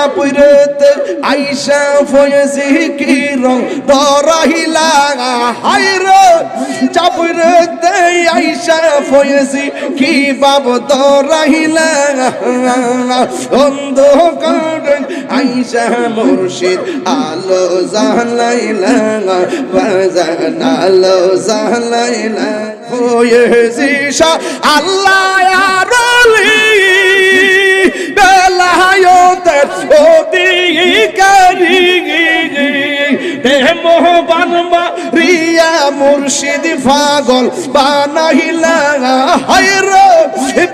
চাপুরেতে আইসা ফয়েছি কি রং দরাহিলা হাইরে চাপুরেতে আইসা ফয়েছি কি বাব দরাহিলা মুর্শিদ আলো জালাইলা বাজান আলো জালাইলা আল্লাহ আরলি বেলায়তের অধিকারী মোহবান রিয়া মুর্শিদ পাগল বানাইলা হায়র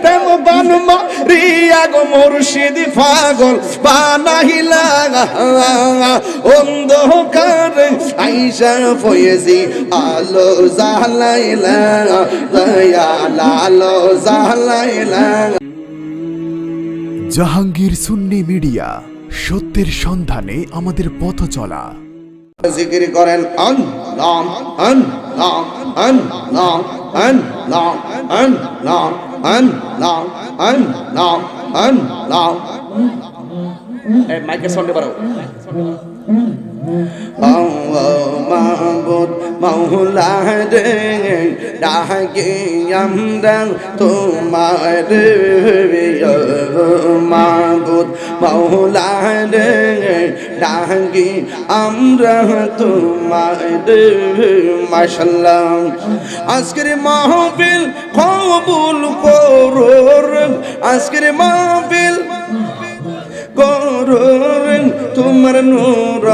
প্রেম বানমা, রিয়া গো মুর্শিদ পাগল বানাইলা অন্ধকার আইসা ফয়েজি, আলো জালাইলা দয়াল আলো জালাইলা জাহাঙ্গীর সুন্নি মিডিয়া সত্যের সন্ধানে আমাদের পথ চলা। জিকির করেন আন মাইকের সাউন্ডে বাড়াও। মাহবুদ মৌলা রে ডাকে আমরা তোমার মাহবুদ মৌলা রে ডাকে আমরা তোমার মাশাল্লাহ। আজকের মাহফিল কবুল করুর আজকের মাহফিল নূর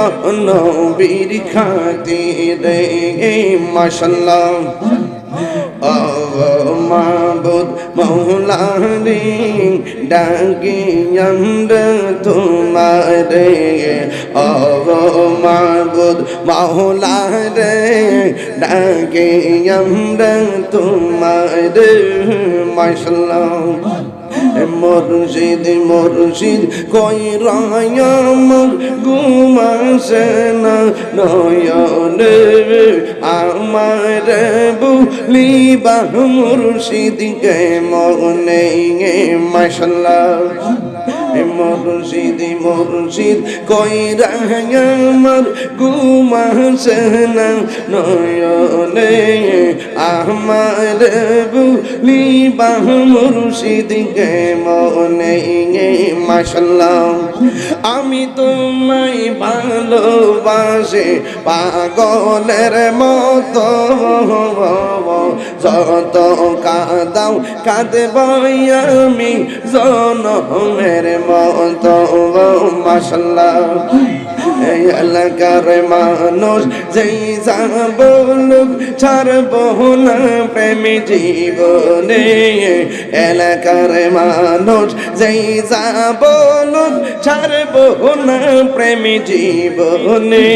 নবীর খাতিরে মাশাল্লাহ। মাবুদ মৌলানি ডাকি আমরা তোমারে। ও মাবুদ মৌলারে ডাকি আমরা তোমারে, মাশাল্লাহ। মুর্শিদ মুর্শিদ কই রায়ামর ঘুমাসে না? নয়নে আমার বুলিবা মুর্শিদ কে মনে মাশাল্লাহ। মুর্শিদ মুর্শিদ কই রায়ামর ঘুমাসে না। নয়নে আমার বুলিবা মুর্শিদ কে মনে মাশাল্লাহ। আমি তোমায় ভালোবাসি, পাগলের মতো। যত কাদাও কাঁদব আমি, জনমের মতো মাশাল্লাহ এই এলাকার মানুষ যেই যাব লোক ছাড়ব না প্রেমী জীবনে এলাকার মানুষ যেই যাব লোক ছাড়ব না প্রেমী জীবনে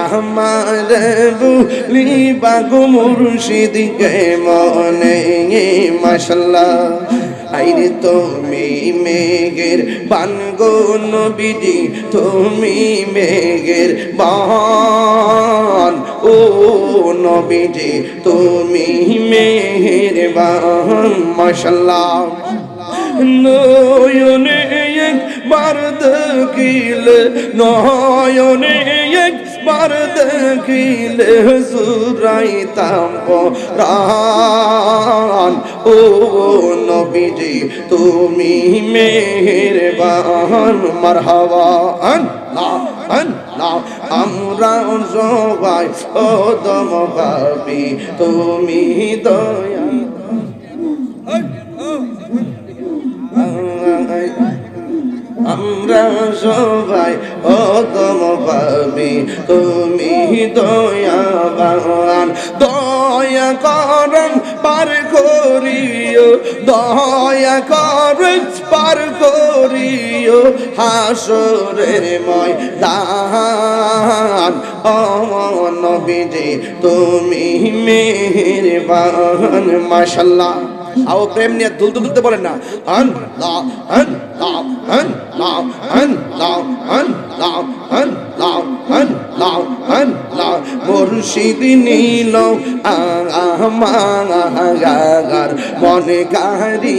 আমার বুলি বাগু মুর্শিদকে মনে মাসাল্লাহ আইরে তুমি মেঘের বানগো নবীজি, তুমি মেঘের বান। ও নবীজি, তুমি মেঘের বান মাশাল্লাহ নয়নে একবার দেখিলে নয়নে একবার দেখিলে সুরাইতাম পরাণ ও নবীজি, তুমি মেহেরবান মারহাবা আল্লাহ আমরা সবাই ও দম ভাবি, তুমি দয়া আমরা সবাই অদম পাবি তুমি দয়াবান, দয়া করন পার করিও, দয়া করন পার করিও, হাসরের ময় দান ও নবীজি, তুমি মেহেরবান, মাশাল্লাহ। আও প্রেম নিয়ে দুলতে দুলতে বলেন না। আন লাও আন lao an lao an lao an lao an lao an lao মুর্শিদ নীল আমার মনে গাড়ি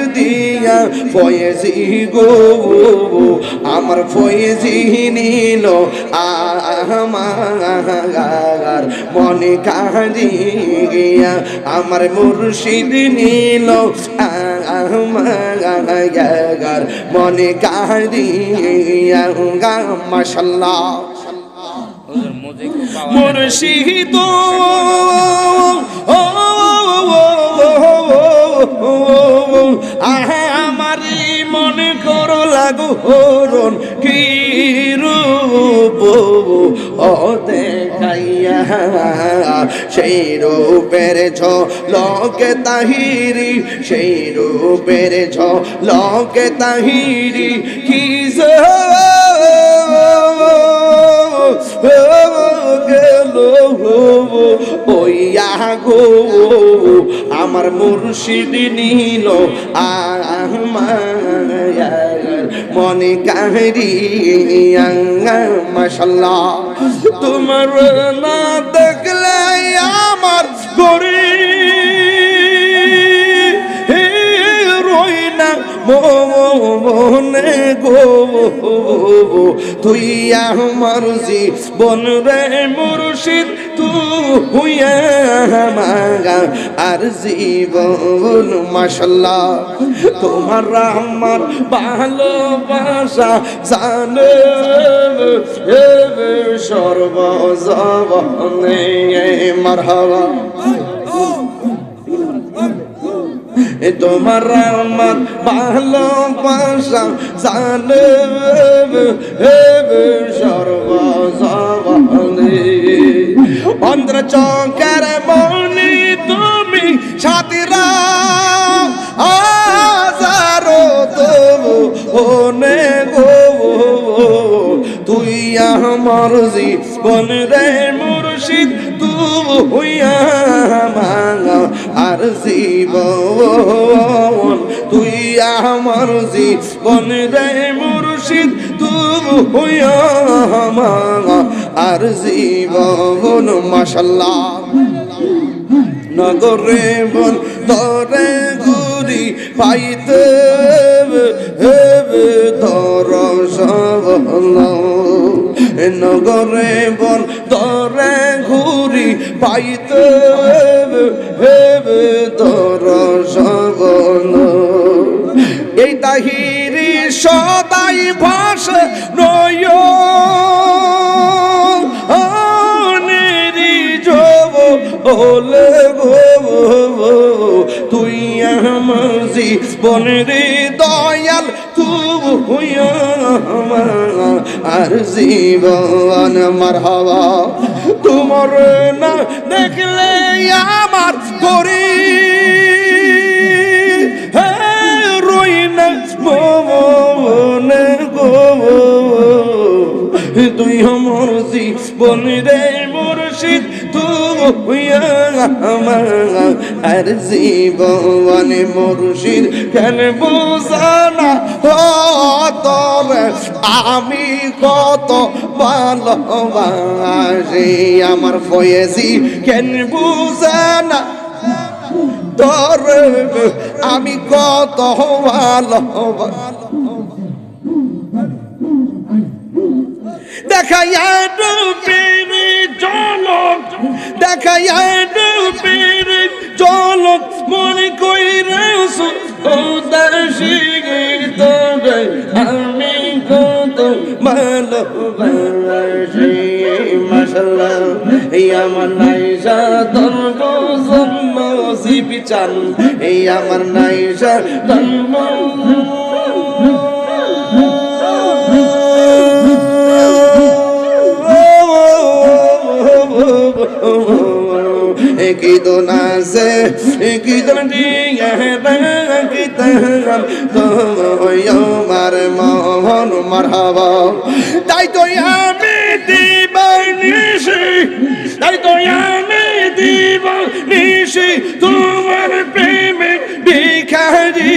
দিয়া ফয়েজি গো আমার ফয়েজি নিল আমার মনে কাজিয়া আমার মুর্শিদ নিল আমার মনে হুজুর মুজিক পাওয়া মুর্শিদ হরণ কি রূপ দেখাইয়া সেই রূপের ছ লকে তাহিরি, সেই রূপের ছ লকে তাহিরি কি গেল ওইয়া গো? আমার মুর্শিদ নীল মনে কাহি মশাল্লাহ। তোমার না দেখলে আমার গরি না মনে গো। তুই আমার জীবন রে মুর্শিদ, তুই মাগা আর জীবন, মাশাল্লাহ, তোমার আমার ভালোবাসা জানে। সর্বজবনে মারহাবা। তোমার আমার ভালোবাসা জানে সর্বজবনে অন্ধ্র চৌকার মনি তুমি সাথীরা, হাজারো তবু ওনে গো, তুই আমার জীবন রে মুর্শিদ তু হইয়া মাঙা আর জীবন, তুই আমার জীবন রে মুর্শিদ তু হইয়া মাঙা আর জীবন, মাশাল্লাহ। নগরে বন, তরে ঘুরি পাইতে হেবে তর সবল নগরে ভাস নয় অনেরি জব ওলে তুই আমার জীবন রে দয়াল তু হইয়া আমার। আর জীবন মার হওয়া, তোমার না দেখলে আমার করি গো তুই আমার জীবন রে মুর্শিদ তুই আমার আর জীবন মুর্শিদ। কেন বোঝানা তোর? আমি কত ভালোবাসি আমার ফয়েছি কেন বুঝানা তোর? আমি কত ভালোবাসি। দেখাইয়া ডুবের জলক দেখাইয়া ডুবের জলক মনে কইরে উদাসী তোরে আমি কত ভালোবাসি। মাশাল্লাহ এই আমার নাইসা ধর্ম জন্ম সিপিচান এই আমার নাইসা ধর্ম কি তো নাচে কি তো দিয়ে কি তো আমার মোহন মারহাবা তাই তো আমি দিবানিসি তাই তো আমি দিবানিসি তোমার প্রেমে ভিখারি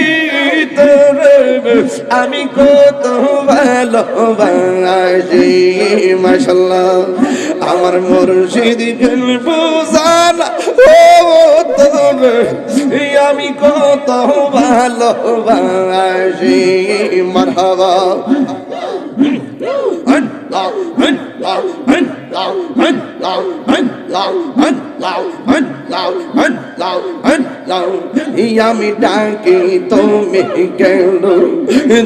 তোর আমি কত ভালোবাসি মাশাল্লাহ আমার মুর্শিদ গেল বোঝানা ও তোর আমি কত ভালোবাসি মারহাবা আমি ডাকি তুমি কেন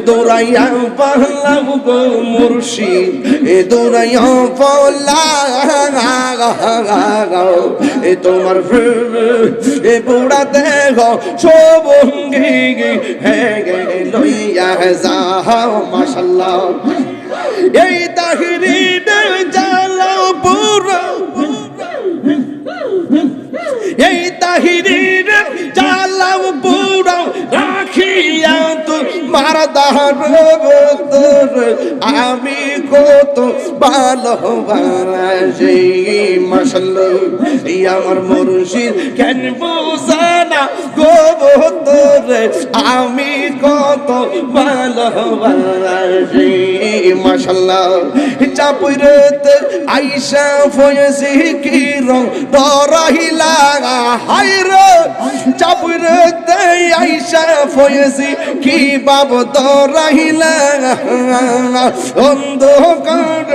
দৌড়াইয়া পালাম গো মুর্শিদ এ দৌড়াইয়া পালা এ তোমার এ বুড়া দেহ সবঙ্গি হে গে লইয়া যাও, মাশাল্লাহ। এই তাহিরি জ্বালাও পুরো। এই তাহিরির আমি কত ভালোবাসি এই আমার মুর্শিদ কেন বুঝানা গো আমি কত ভালোবাসি মাসাল্লাহ চাপুরতে আইসা ফয়েছি কি রং হাইর চাপুরতে আইসা ফয়েছি কি বাব দরাহিলা অন্ধকার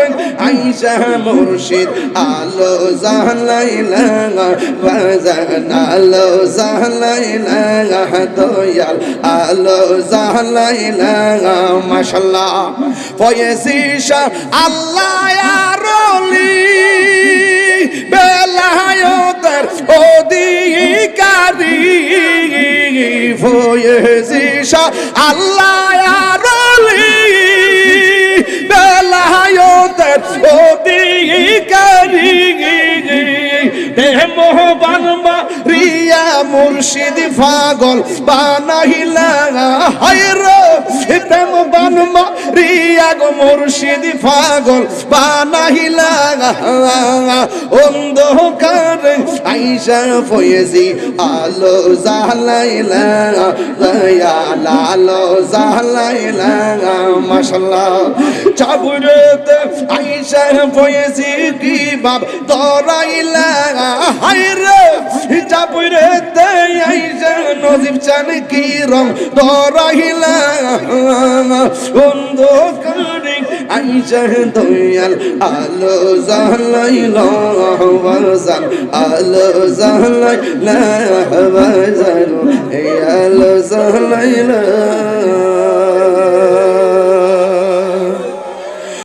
আইসা মুর্শিদ, আলো জালাইলা বাজান আলো জালাইলা দয়াল আলো জালাইলা মাশাল্লাহ। শাহ আল্লাহ ফয়েছি শাহ আল্লাহ আরলি বেলায়তের অধিকারী মোহবান রিয়া মুর্শিদ পাগল বানাহিলা রিয়া গো মুর্শিদ পাগল বানাইলা অন্ধকার আইসা ফয়েজি, আলো জালাইলা দয়াল আলো জালাইলা মাশাল্লাহ। চাবুরতে আইসা ফয়েজি কি বাপ, দরাইলা, হায়রে চাবুরতে আইসা নজিব চান কি রং ধরাইলা। অন্ধকারে আইসা দয়াল আলো জালাইল বাজান আলো জালাইল এই আলো জালাইলা